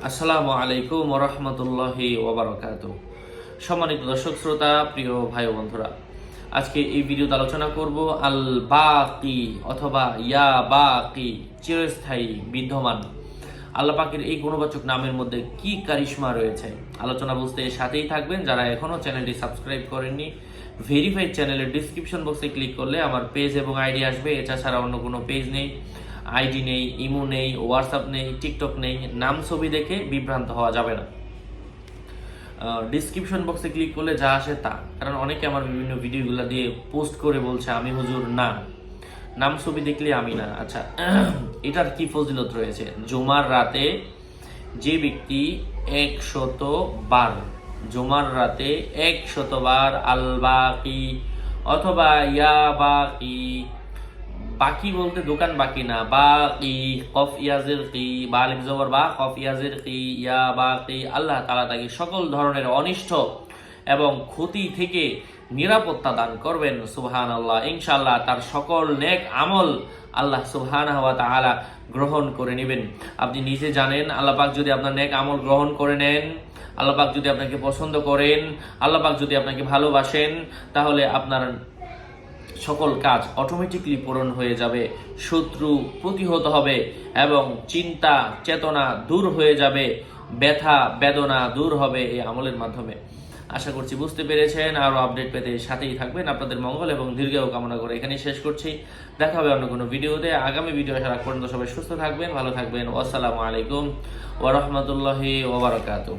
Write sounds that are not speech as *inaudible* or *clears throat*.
আসসালামু আলাইকুম রহমতুল্লাহি ওবরাকাত সম্মানিত দর্শক, শ্রোতা, প্রিয় ভাই বন্ধুরা, আজকে এই ভিডিওতে আলোচনা করব আল বাকি অথবা ইয়া বাকি চিরস্থায়ী, বিদ্যমান। আল্লাহ পাকের এই গুণবাচক নামের মধ্যে কি কারিশমা রয়েছে? আলোচনা বুঝতে সাথেই থাকবেন। যারা এখনও চ্যানেলটি সাবস্ক্রাইব করেননি, ভেরিফাইড চ্যানেলের ডিসক্রিপশন বক্সে ক্লিক করলে আমার পেজ এবং আইডি আসবে। এছাড়া অন্য কোনো পেজ নেই। আইডি নেই, ইমো নেই হোয়াটসঅ্যাপ নেই টিকটক নেই, নাম ছবি দেখে বিভ্রান্ত হওয়া যাবে না। ডিসক্রিপশন বক্সে ক্লিক করলে যা আসে তা। কারণ অনেকে আমার বিভিন্ন ভিডিওগুলো দিয়ে পোস্ট করে বলছে, আমি হুজুর না। নাম ছবি দেখলে আমি না। আচ্ছা *clears throat* এটার কি ফজিলত রয়েছে? জুমার রাতে যে ব্যক্তি একশত বার জুমার রাতে একশত বার আল বাকি অথবা ইয়া বাকি বাকি বলতে দোকান বাকি না। বাকি, কফ ইয়াজের কি বা আলিফ জবর বা, কফ ইয়াজের কি ইয়া বাকি, আল্লাহ তাআলা তাকে সকল ধরনের অনিষ্ট এবং ক্ষতি থেকে নিরাপত্তা দান করবেন সুবহান আল্লাহ ইনশাআল্লাহ তার সকল নেক আমল আল্লাহ সুবহান ওয়া তাআলা গ্রহণ করে নেবেন। আপনি নিজে জানেন, আল্লাহ পাক যদি আপনার নেক আমল গ্রহণ করে নেন, আল্লাহ পাক যদি আপনাকে পছন্দ করেন, আল্লাহ পাক যদি আপনাকে ভালোবাসেন, তাহলে আপনার সকল কাজ অটোমেটিকলি পূরণ হয়ে যাবে, শত্রু প্রতিহত হবে এবং চিন্তা, চেতনা দূর হয়ে যাবে, ব্যথা, বেদনা দূর হবে এই আমলের মাধ্যমে। আশা করছি বুঝতে পেরেছেন, আরও আপডেট পেতে সাথেই থাকবেন। আপনাদের মঙ্গল এবং দীর্ঘায়ু কামনা করে এখানেই শেষ করছি। দেখা হবে অন্য কোনো ভিডিওতে। আগামী ভিডিও আসার পর্যন্ত সবাই সুস্থ থাকবেন, ভালো থাকবেন। আসসালামু আলাইকুম ওরহমতুল্লাহি ওবরাকাতু